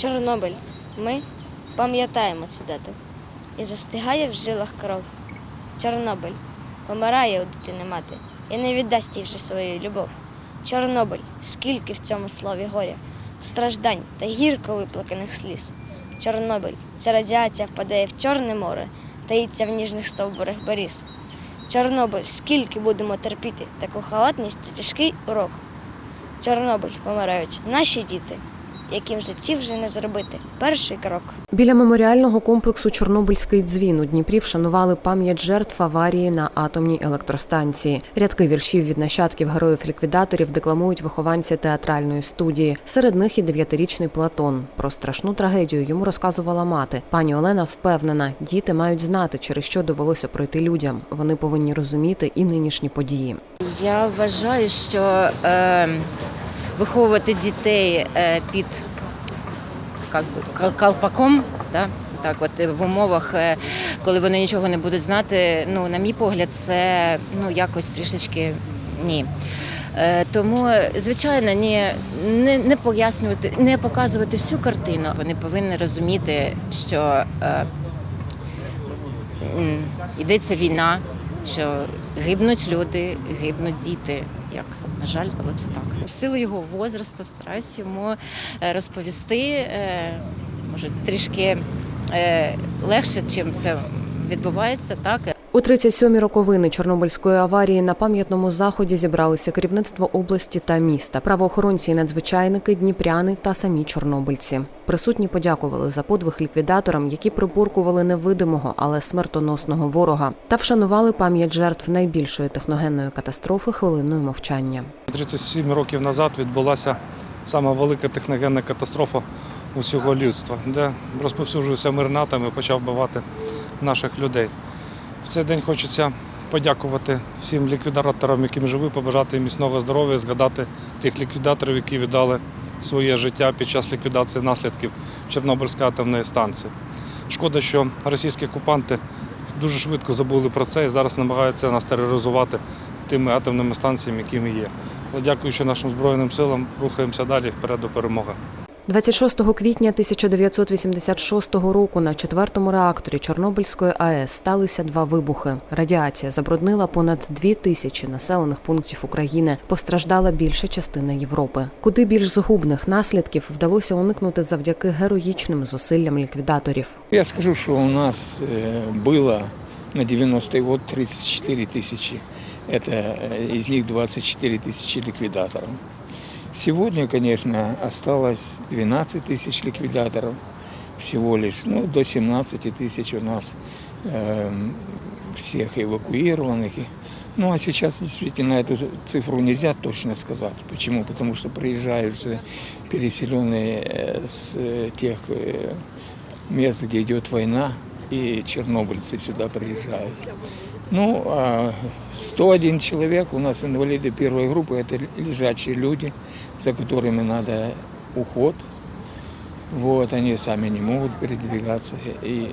Чорнобиль. Ми пам'ятаємо цю дату. І застигає в жилах кров. Чорнобиль. Помирає у дитини мати і не віддасть їй вже свою любов. Чорнобиль, скільки в цьому слові горя, страждань та гірко виплаканих сліз. Чорнобиль, ця радіація впадає в Чорне море, таїться в ніжних стовбурах беріз. Чорнобиль, скільки будемо терпіти таку халатність та тяжкий урок. Чорнобиль помирають наші діти, яким в житті вже не зробити перший крок. Біля меморіального комплексу Чорнобильський дзвін у Дніпрі вшанували пам'ять жертв аварії на атомній електростанції. Рядки віршів від нащадків героїв-ліквідаторів декламують вихованці театральної студії. Серед них і дев'ятирічний Платон. Про страшну трагедію йому розказувала мати. Пані Олена впевнена, діти мають знати, через що довелося пройти людям. Вони повинні розуміти і нинішні події. Я вважаю, що е, виховувати дітей е, під колпаком, да? так, от е, в умовах, е, коли вони нічого не будуть знати, ну, на мій погляд, це ну, якось трішечки ні. Тому, звичайно, ні, не, не пояснювати, не показувати всю картину. Вони повинні розуміти, що йдеться війна, що гибнуть люди, гибнуть діти. Як на жаль, але це так. В силу його возрасту стараюсь йому е, розповісти, е, може трішки е, легше, чим це відбувається, так У 37-й роковини Чорнобильської аварії на пам'ятному заході зібралися керівництво області та міста, правоохоронці і надзвичайники, дніпряни та самі чорнобильці. Присутні подякували за подвиг ліквідаторам, які приборкували невидимого, але смертоносного ворога, та вшанували пам'ять жертв найбільшої техногенної катастрофи хвилиною мовчання. 37 років назад відбулася сама велика техногенна катастрофа усього людства, де розповсюджувався мир на атом і почав вбивати наших людей. В цей день хочеться подякувати всім ліквідаторам, яким живі, побажати їм міцного здоров'я, згадати тих ліквідаторів, які віддали своє життя під час ліквідації наслідків Чорнобильської атомної станції. Шкода, що російські окупанти дуже швидко забули про це і зараз намагаються нас тероризувати тими атомними станціями, які ми є. Але дякуючи нашим Збройним силам, рухаємося далі вперед до перемоги. 26 квітня 1986 року на четвертому реакторі Чорнобильської АЕС сталися два вибухи. Радіація забруднила понад дві тисячі населених пунктів України. Постраждала більша частина Європи. Куди більш згубних наслідків вдалося уникнути завдяки героїчним зусиллям ліквідаторів. Я скажу, что у нас э, было на 90-й год 34 тысячи. Это э, из них 24 тысячи ликвидаторов. Сегодня, конечно, осталось 12 тысяч ликвидаторов всего лишь. Ну, до 17 тысяч у нас эм, всех эвакуированных. И- Ну, а сейчас действительно эту цифру нельзя точно сказать. Почему? Потому что приезжают же переселенные э, с э, тех э, мест, где идет война, и чернобыльцы сюда приезжают. Ну, а 101 человек у нас инвалиды первой группы, это лежачие люди, за которыми надо уход. Вот, они сами не могут передвигаться, и,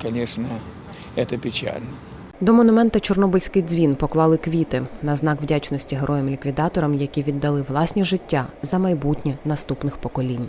конечно, это печально. До монумента Чорнобильський дзвін поклали квіти на знак вдячності героям-ліквідаторам, які віддали власні життя за майбутнє наступних поколінь.